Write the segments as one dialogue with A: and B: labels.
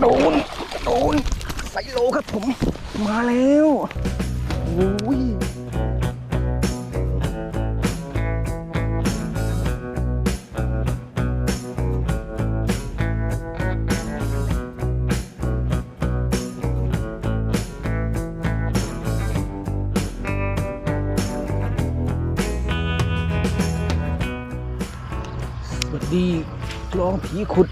A: โดน โดน ไซโลครับผม มาแล้ว โอ้ย กลองผีขุด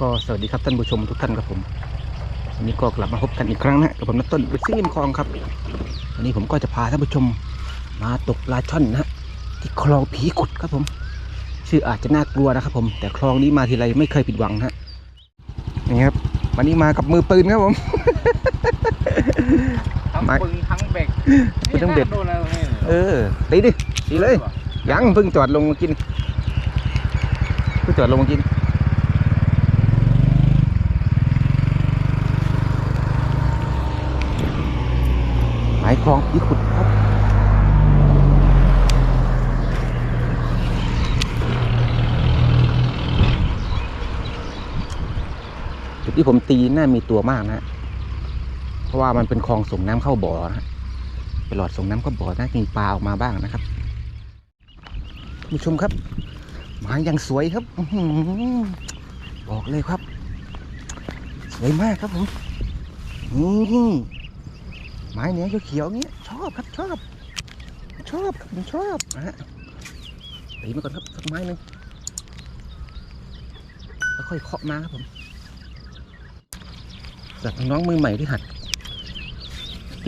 A: ก็สวัสดีครับท่านผู้ชมทุกท่านครับผมวันนี้ก็กลับมาพบกันอีกครั้งนะกับผมนัต้นวิซิ่งริมคลองครับวันนี้ผมก็จะพาท่านผู้ชมมาตกปลาช่อนนะฮะที่คลองผีขุดครับผม ชื่ออาจจะน่ากลัวนะครับผม แต่คลองนี้มาทีไรไม่เคยผิดหวังฮะนี่ครับวันนี้มากับมือปืนครับผม
B: ทั้ง
A: ไม่
B: ปึงทั้งเบก
A: ปึงทั้งเบ็ด
B: โดนอะไรตรงนี้
A: เออตีดิตีเลย ยังเพิ่งจอดลงมากินเพิ่งจอดลงมากินหมายคลองผีขุดครับจุดที่ผมตีน่ามีตัวมากนะฮะ เพราะว่ามันเป็นคลองส่งน้ำเข้าบ่อนะฮะเป็นหลอดส่งน้ำเข้าบ่อน่าจะมีปลาออกมาบ้างนะครับผู้ชมครับหมายยังสวยครับอบอกเลยครับ สวยมากครับผมนี่ไม้เนี้ยเขียวๆเงี้ยชอบครับชอบ ชอบครับผมชอบนะฮะตีมาก่อนครับสักไม้หนึ่งแล้วค่อยเคาะมาครับผมสำหรับน้องมือใหม่ที่หัด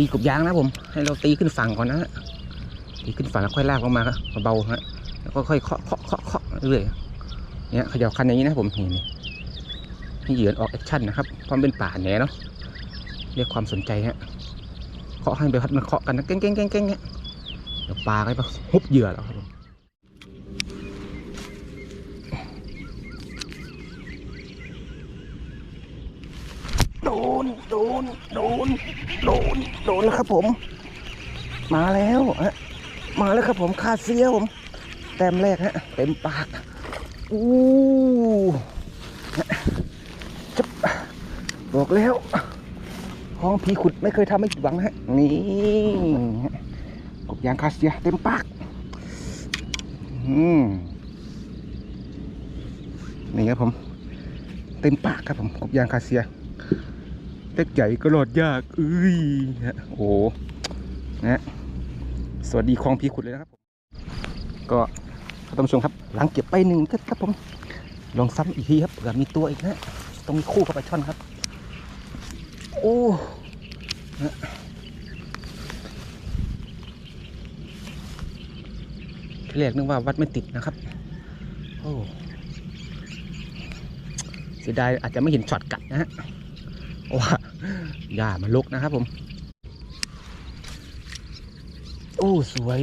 A: ตีกบยางนะผม ให้เราตีขึ้นฝั่งก่อนนะตีขึ้นฝั่งแล้วค่อยลากลงมาครับเบาๆฮะแล้วก็ค่อยเคาะเคาะเคาะเคาะเรื่อยเนี่ยเขยับคันอย่างนี้นะผมเห็นให้เหยื่อออกแอคชั่นนะครับเพราะเป็นป่าแหนเนาะเรียกความสนใจฮะเคาะให้ใบพัดมันเคาะกันนะเก้งเก้งเก้งเก้งเนี่ยเดี๋ยวปลาก็ไปฮุบเหยื่อแล้วครับผมโดน โดน โดน โดน โดนแล้วครับผม มาแล้วฮะ มาแล้วครับผมคาเซียผม แต้มแรกฮะ เต็มปาก อู้จะบบอกแล้วห้องผีขุดไม่เคยทำให้ผิดหวังนะฮะ นี่กบยางคาเซียเต็มปาก อืมนี่ครับผม เต็มปากครับผมกบยางคาเซีย ล็กใหญ่ก็หลอดยากเอ้ยโอ้โหนะฮะสวัสดีคลองผีขุดเลยนะครับผมก็ท่านผู้ชมครับ หลังเก็บไปหนึ่งครับผมลองซ้ำอีกทีครับเผื่อมีตัวอีกนะต้องมีคู่กับปลาช่อนครับ โอ้นะที่แรกนึกว่าวัดไม่ติดนะครับ โอ้เสียดายอาจจะไม่เห็นช็อตกัดนะฮะเพราะว่า หญ้ามันลกนะครับผม โอ้สวย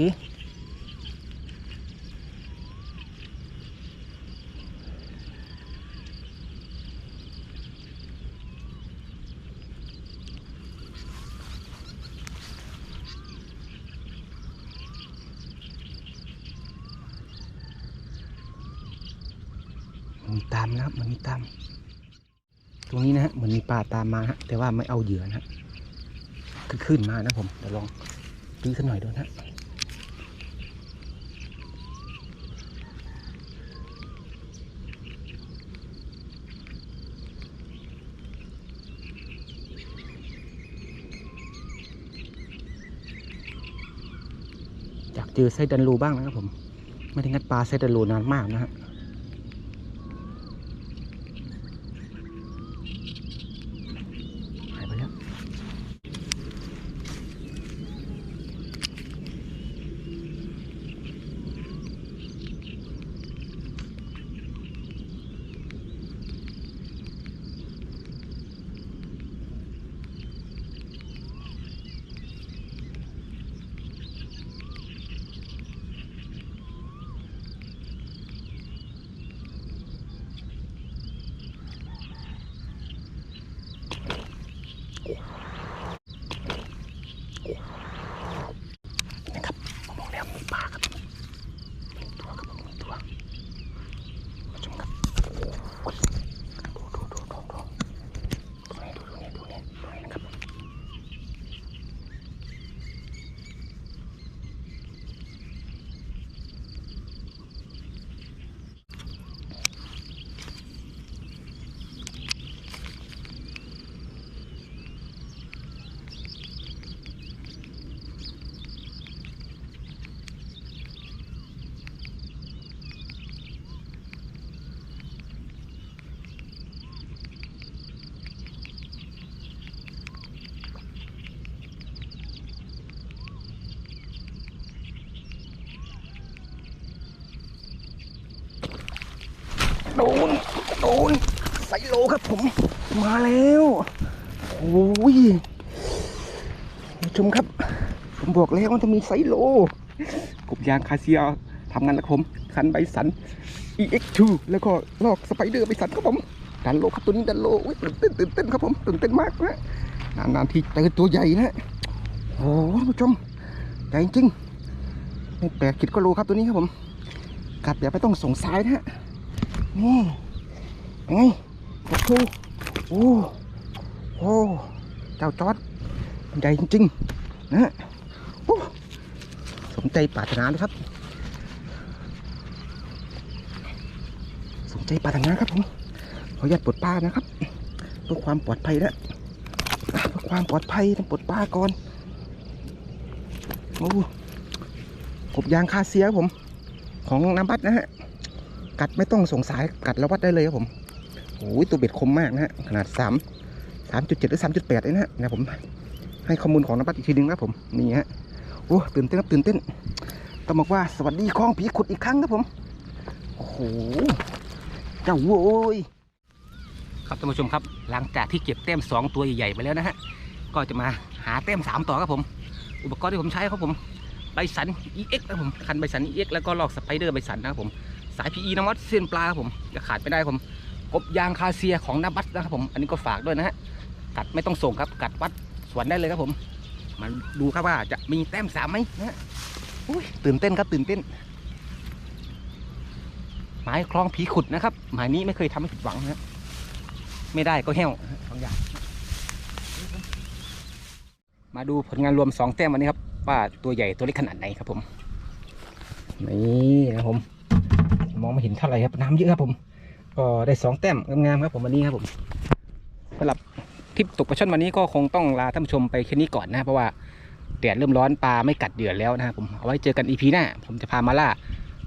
A: มันมีตามนะครับมันมีตาม ตรงนี้นะฮะเหมือนมีปลาตามมาฮะแต่ว่าไม่เอาเหยื่อนะฮะคือขึ้นมานะผมเดี๋ยวลองตีสักหน่อยดูนะฮะอยากเจอไส้ดันรูบ้างนะครับผม ไม่ได้งัดปลาไส้ดันรูนานมากนะฮะ ลครับผม มาแล้วโอ้ยชมครับ ผมบอกแล้วว่าจะมีไซโลกบยางคาเซียทำงานแล้วครับผมคันใบสัน EX2 แล้วก็ลอกสไปเดอร์ใบสันครับผมดันโลครับตัวนี้ดันโลอุ๊ยตื่นเต้นตื่นเต้นครับผมตื่นเต้นมากนะนานๆทีเจอตัวใหญ่นะโอ้โหท่านผู้ชมใหญ่จริงแปดขีดก็โลครับตัวนี้ครับผมกัดแบบไม่ต้องสงสัยนะฮะนี่ไง โอ้โหโอ้โหเจ้าจอดใหญ่จริงๆนะโอ้สมใจปรารถนาเลยครับ สมใจปรารถนาครับผมขออนุญาตปลดป้านะครับเพื่อความปลอดภัยนะเพื่อความปลอดภัยต้องปลดป้าก่อนโอ้กบยางคาเซียครับผม ของน้ำบัดนะฮะ กัดไม่ต้องสงสัยกัดแล้ววัดได้เลยครับผม โอ้ยตัวเบ็ดคมมากนะฮะขนาดสามสามจุดเจ็ดหรือสามจุดแปดเลยนะฮะนะผมให้ข้อมูลของน้ำบัดอีกทีหนึงนะผมนี่ฮะโอ้ตื่นเต้นครับตื่นเต้นต้องบอกว่าสวัสดีคลองผีขุดอีกครั้งครับผมโอ้โหเจ้าโว้ยครับท่านผู้ชมครับ หลังจากที่เก็บแต้มสองตัวใหญ่ๆไปแล้วนะฮะก็จะมาหาแต้มสามต่อครับผม อุปกรณ์ที่ผมใช้ครับผมไบสัน EX นะครับผมคันไบสัน EX แล้วก็ลอกสไปเดอร์ไบสันนะครับผมสาย PE น้ำมัดเส้นปลาครับผมจะขาดไม่ได้ครับผม กบยางคาเซียของนาบัสนะครับผม อันนี้ก็ฝากด้วยนะฮะกัดไม่ต้องส่งครับ กัดวัดสวนได้เลยครับผมมันดูครับว่าจะมีแต้มสามไหมนะฮะอุ้ยตื่นเต้นครับตื่นเต้นหมายคลองผีขุดนะครับหมายนี้ไม่เคยทำให้ผิดหวังนะฮะไม่ได้ก็แห้วนะฮะสองอย่างมาดูผลงานรวมสองแต้มวันนี้ครับว่าตัวใหญ่ตัวเล็กขนาดไหนครับผมนี่นะครับผม มองไม่เห็นเท่าไหร่ครับน้ำเยอะครับผม ก็ได้สองแต้มงามๆครับผมวันนี้ครับผมสำหรับทริปตกปลาช่อนวันนี้ก็คงต้องลาท่านผู้ชมไปแค่นี้ก่อนนะเพราะว่าแดดเริ่มร้อนปลาไม่กัดเดือดแล้วนะครับผมเอาไว้เจอกันอีพีหน้า ผมจะพามาล่า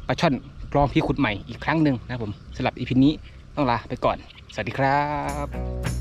A: ปลาช่อนกรองพีขุดใหม่อีกครั้งหนึ่งนะครับผมสำหรับอีพีนี้ต้องลาไปก่อน สวัสดีครับ